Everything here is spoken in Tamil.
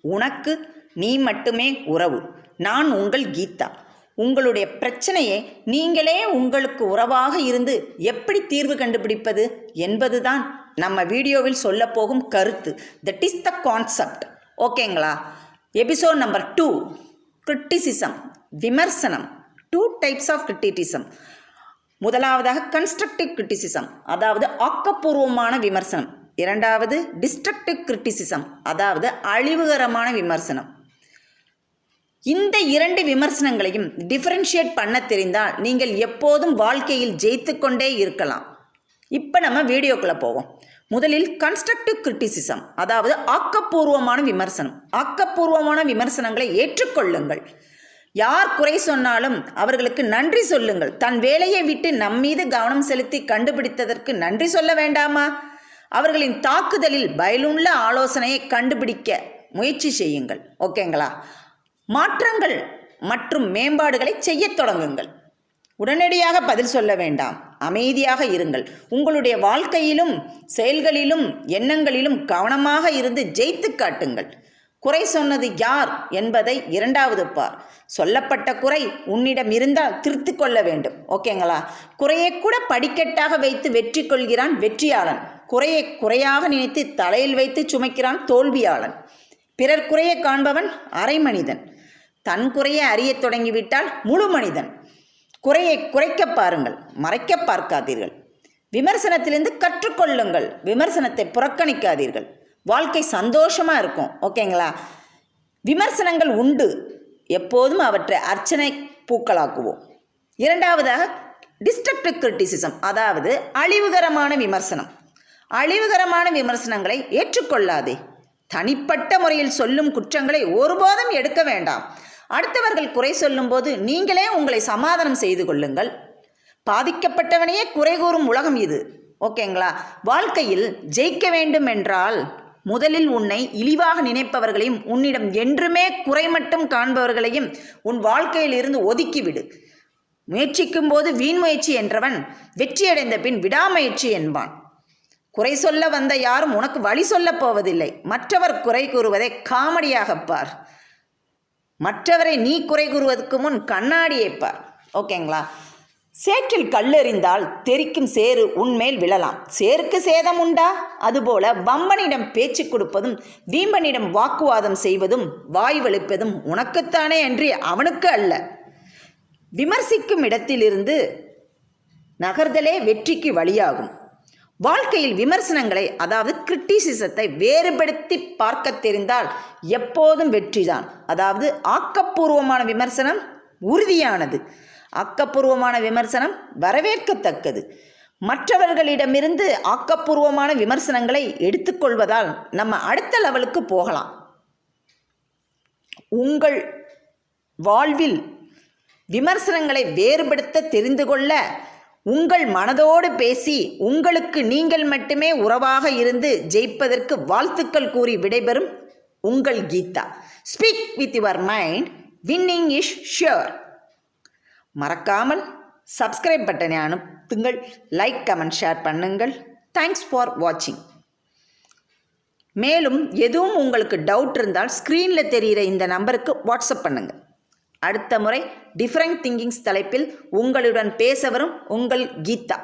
உனக்கு நீ மட்டுமே உறவு. நான் உங்கள் கீதா. உங்களுடைய பிரச்சனையை நீங்களே உங்களுக்கு உறவாக இருந்து எப்படி தீர்வு கண்டுபிடிப்பது என்பதுதான் நம்ம வீடியோவில் சொல்லப்போகும் கருத்து. தட் இஸ் த கான்செப்ட் ஓகேங்களா? எபிசோட் நம்பர் டூ கிரிட்டிசிசம் விமர்சனம். டூ டைப்ஸ் ஆஃப் கிரிட்டிசிசம் முதலாவதாக கன்ஸ்ட்ரக்டிவ் கிரிட்டிசிசம் அதாவது ஆக்கப்பூர்வமான விமர்சனம். இரண்டாவது டிஸ்ட்ரக்டிவ் கிரிட்டிசிசம் அதாவது அழிவுகரமான விமர்சனம். இந்த இரண்டு விமர்சனங்களையும் டிஃபரன்ஷியேட் பண்ண தெரிந்தால் நீங்கள் எப்போதும் வாழ்க்கையில் ஜெயித்து கொண்டே இருக்கலாம். இப்போ நம்ம வீடியோக்குள்ளே போவோம். முதலில் கன்ஸ்ட்ரக்டிவ் கிரிட்டிசிசம் அதாவது ஆக்கப்பூர்வமான விமர்சனம். ஆக்கப்பூர்வமான விமர்சனங்களை ஏற்றுக்கொள்ளுங்கள். யார் குறை சொன்னாலும் அவர்களுக்கு நன்றி சொல்லுங்கள். தன் வேலையை விட்டு நம்மீது கவனம் செலுத்தி கண்டுபிடித்ததற்கு நன்றி சொல்ல வேண்டாமா? அவர்களின் தாக்குதலில் பயனுள்ள ஆலோசனையை கண்டுபிடிக்க முயற்சி செய்யுங்கள். ஓகேங்களா? மாற்றங்கள் மற்றும் மேம்பாடுகளை செய்யத் தொடங்குங்கள். உடனடியாக பதில் சொல்ல வேண்டாம். அமைதியாக இருங்கள். உங்களுடைய வாழ்க்கையிலும் செயல்களிலும் எண்ணங்களிலும் கவனமாக இருந்து ஜெயித்து காட்டுங்கள். குறை சொன்னது யார் என்பதை இரண்டாவது பார். சொல்லப்பட்ட குறை உன்னிடம் இருந்தால் திருத்திக் கொள்ள வேண்டும். ஓகேங்களா? குறையை கூட படிக்கட்டாக வைத்து வெற்றி கொள்கிறான் வெற்றியாளன். குறையை குறையாக நினைத்து தலையில் வைத்து சுமைக்கிறான் தோல்வியாளன். பிறர் குறையை காண்பவன் அரை மனிதன். தன் குறையை அறியத் தொடங்கிவிட்டால் முழு மனிதன். குறையை குறைக்க பாருங்கள் மறைக்க பார்க்காதீர்கள். விமர்சனத்திலிருந்து கற்றுக்கொள்ளுங்கள் விமர்சனத்தை புறக்கணிக்காதீர்கள். வாழ்க்கை சந்தோஷமாக இருக்கும் ஓகேங்களா? விமர்சனங்கள் உண்டு. எப்போதும் அவற்றை அர்ச்சனை பூக்களாக்குவோம். இரண்டாவதாக டிஸ்ட்ரக்டிவ் கிரிட்டிசிசம் அதாவது அழிவுகரமான விமர்சனம். அழிவுகரமான விமர்சனங்களை ஏற்றுக்கொள்ளாதே. தனிப்பட்ட முறையில் சொல்லும் குற்றங்களை ஒருபோதும் எடுக்க வேண்டாம். அடுத்தவர்கள் குறை சொல்லும்போது நீங்களே உங்களை சமாதானம் செய்து கொள்ளுங்கள். பாதிக்கப்பட்டவனையே குறை கூறும் உலகம் இது. ஓகேங்களா? வாழ்க்கையில் ஜெயிக்க வேண்டும் என்றால் முதலில் உன்னை இழிவாக நினைப்பவர்களையும் உன்னிடம் என்றுமே குறை மட்டும் காண்பவர்களையும் உன் வாழ்க்கையில் இருந்து ஒதுக்கிவிடு. முயற்சிக்கும் போது வீண் முயற்சி என்றவன் வெற்றியடைந்த பின் விடாமுயற்சி என்பான். குறை சொல்ல வந்த யாரும் உனக்கு வழி சொல்லப் போவதில்லை. மற்றவர் குறை கூறுவதை காமெடியாகப் பார். மற்றவரை நீ குறை கூறுவதற்கு முன் கண்ணாடியை பார். ஓகேங்களா? சேற்றில் கல்லெறிந்தால் தெரிக்கும் சேறு உன்மேல் விழலாம். சேருக்கு சேதம் உண்டா? அதுபோல வம்பனிடம் பேச்சு கொடுப்பதும் வீம்பனிடம் வாக்குவாதம் செய்வதும் வாய் வலிப்பதும் உனக்குத்தானே அன்றி அவனுக்கு அல்ல. விமர்சிக்கும் இடத்திலிருந்து நகர்தலே வெற்றிக்கு வழியாகும். வாழ்க்கையில் விமர்சனங்களை அதாவது கிரிட்டிசிசத்தை வேறுபடுத்தி பார்க்க தெரிந்தால் எப்போதும் வெற்றிதான். அதாவது ஆக்கப்பூர்வமான விமர்சனம் உறுதியானது. ஆக்கப்பூர்வமான விமர்சனம் வரவேற்கத்தக்கது. மற்றவர்களிடமிருந்து ஆக்கப்பூர்வமான விமர்சனங்களை எடுத்துக்கொள்வதால் நம்ம அடுத்த லெவலுக்கு போகலாம். உங்கள் வாழ்வில் விமர்சனங்களை வேறுபடுத்த தெரிந்து கொள்ள உங்கள் மனதோடு பேசி உங்களுக்கு நீங்கள் மட்டுமே உறவாக இருந்து ஜெயிப்பதற்கு வாழ்த்துக்கள் கூறி விடைபெறும் உங்கள் Geetha. Speak with your mind winning is sure மறக்காமல் சப்ஸ்கிரைப் பட்டனை அனுப்புங்கள். லைக் கமெண்ட் ஷேர் பண்ணுங்கள். தேங்க்ஸ் ஃபார் வாட்சிங் மேலும் எதுவும் உங்களுக்கு டவுட் இருந்தால் ஸ்க்ரீனில் தெரிகிற இந்த நம்பருக்கு வாட்ஸ்அப் பண்ணுங்கள் அடுத்த முறை டிஃப்ரெண்ட் திங்கிங்ஸ் தலைப்பில் உங்களுடன் பேச வரும் உங்கள் கீதா.